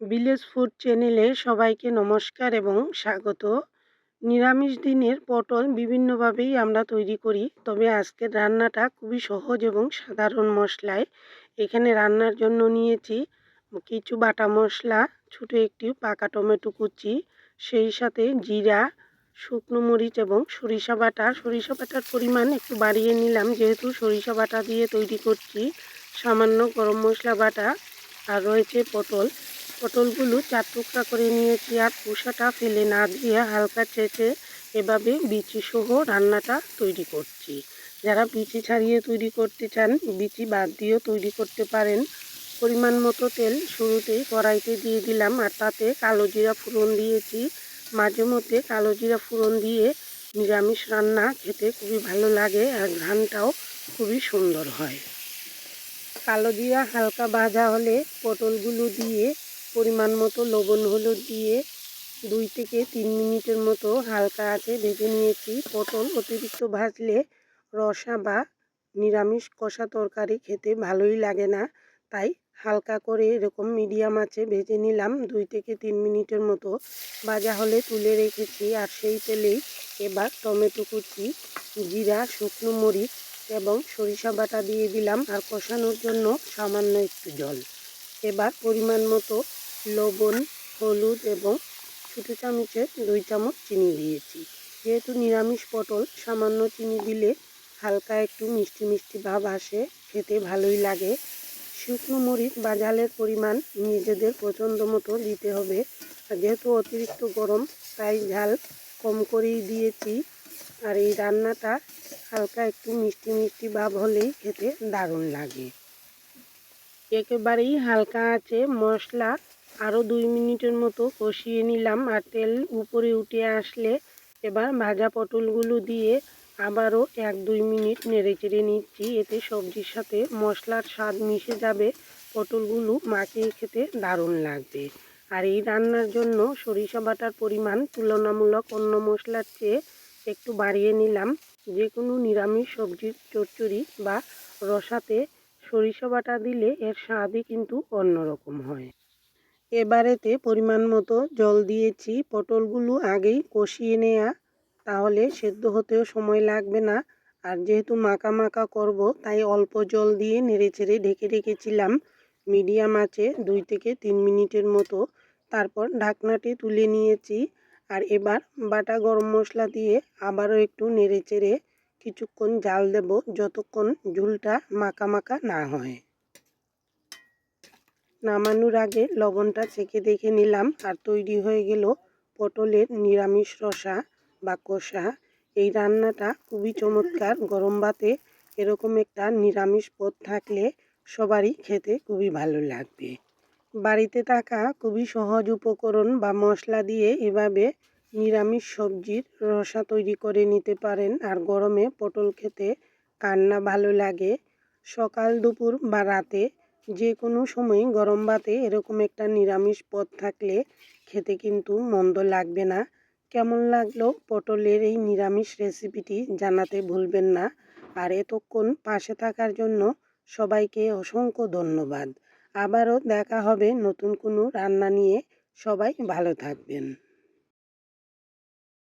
Village food চ্যানেলে সবাইকে নমস্কার এবং স্বাগত। নিরামিষ দিনের পটল বিভিন্নভাবেই আমরা তৈরি করি, তবে আজকের রান্নাটা খুবই সহজ এবং সাধারণ মশলায়। এখানে রান্নার জন্য নিয়েছি কিছু বাটা মশলা, ছোটো একটি পাকা টমেটো কুচি, সেই সাথে জিরা, শুকনো মরিচ এবং সরিষা বাটা। সরিষা বাটার পরিমাণ একটু বাড়িয়ে নিলাম, যেহেতু সরিষা বাটা দিয়ে তৈরি করছি। সামান্য গরম মশলা বাটা, আর রয়েছে পটল। পটলগুলো চার টুকরা করে নিয়েছি আর খোসাটা ফেলে না দিয়ে হালকা চেঁচে এভাবে বিচি সহ রান্নাটা তৈরি করছি। যারা বিচি ছাড়িয়ে তৈরি করতে চান, বিচি বাদ দিয়েও তৈরি করতে পারেন। পরিমাণ মতো তেল শুরুতেই কড়াইতে দিয়ে দিলাম আর তাতে কালো জিরা ফোড়ন দিয়েছি। মাঝে মধ্যে কালো জিরা ফোড়ন দিয়ে নিরামিষ রান্না খেতে খুবই ভালো লাগে আর ঘ্রানটাও খুবই সুন্দর হয়। কালো জিরা হালকা ভাজা হলে পটলগুলো দিয়ে পরিমাণ মতো লবণ হলুদ দিয়ে দুই থেকে তিন মিনিটের মতো হালকা আছে ভেজে নিয়েছি। পটল অতিরিক্ত ভাজলে রসা বা নিরামিষ কষা তরকারি খেতে ভালোই লাগে না। তাই হালকা করে এরকম মিডিয়াম আছে ভেজে নিলাম দুই থেকে তিন মিনিটের মতো। ভাজা হলে তুলে রেখেছি আর সেই তেলেই এবার টমেটো কুচি, জিরা, শুকনো মরিচ এবং সরিষা বাটা দিয়ে দিলাম আর কষানোর জন্য সামান্য একটু জল। এবার পরিমাণ মতো লবণ, হলুদ এবং ছোটো চামচের দুই চামচ চিনি দিয়েছি। যেহেতু নিরামিষ পটল, সামান্য চিনি দিলে হালকা একটু মিষ্টি মিষ্টি ভাব আসে, খেতে ভালোই লাগে। শুকনো মরিচ বা জালের পরিমাণ নিজেদের পছন্দ মতো দিতে হবে। যেহেতু অতিরিক্ত গরম, তাই ঝাল কম করেই দিয়েছি। আর এই রান্নাটা হালকা একটু মিষ্টি মিষ্টি ভাব হলেই খেতে দারুণ লাগে। একেবারেই হালকা আছে মশলা। আরও দুই মিনিটের মতো কষিয়ে নিলাম আর তেল উপরে উঠে আসলে এবার ভাজা পটলগুলো দিয়ে আবারও এক দুই মিনিট নেড়ে চেড়ে নিচ্ছি। এতে সবজির সাথে মশলার স্বাদ মিশে যাবে। পটলগুলো মাখিয়ে খেতে দারুণ লাগবে। আর এই রান্নার জন্য সরিষা বাটার পরিমাণ তুলনামূলক অন্য মশলার চেয়ে একটু বাড়িয়ে নিলাম। যে কোনো নিরামিষ সবজির চচ্চড়ি বা রসাতে সরিষা বাটা দিলে এর স্বাদই কিন্তু অন্যরকম হয়। এবারেতে পরিমাণ মতো জল দিয়েছি, পটলগুলো আগেই কষিয়ে নেওয়া তাহলে সেদ্ধ হতেও সময় লাগবে না। আর যেহেতু মাখা মাখা করব, তাই অল্প জল দিয়ে নেড়ে চেড়ে ঢেকে রেখেছিলাম। মিডিয়াম আছে দুই থেকে তিন মিনিটের মতো। তারপর ঢাকনাটি তুলে নিয়েছি। আর এবার বাটা গরম মশলা দিয়ে আবারও একটু নেড়ে চেড়ে কিছুক্ষণ জাল দেব, যতক্ষণ ঝুলটা মাখা মাখা না হয়। নামানোর আগে লবণটা চেখে দেখে নিলাম আর তৈরি হয়ে গেল পটলের নিরামিষ রসা বা কষা। এই রান্নাটা খুবই চমৎকার। গরম ভাতে এরকম একটা নিরামিষ পদ থাকলে সবারই খেতে খুবই ভালো লাগবে। বাড়িতে থাকা খুবই সহজ উপকরণ বা মশলা দিয়ে এভাবে নিরামিষ সবজির রসা তৈরি করে নিতে পারেন আর গরমে পটল খেতে কান্না ভালো লাগে। সকাল, দুপুর বা রাতে যে কোনো সময় গরম ভাতে এরকম একটা নিরামিষ পদ থাকলে খেতে কিন্তু মন্দ লাগবে না। কেমন লাগল পটলের এই নিরামিষ রেসিপিটি জানাতে ভুলবেন না। আর এতক্ষণ পাশে থাকার জন্য সবাইকে অসংখ্য ধন্যবাদ। আবারও দেখা হবে নতুন কোনো রান্না নিয়ে। সবাই ভালো থাকবেন।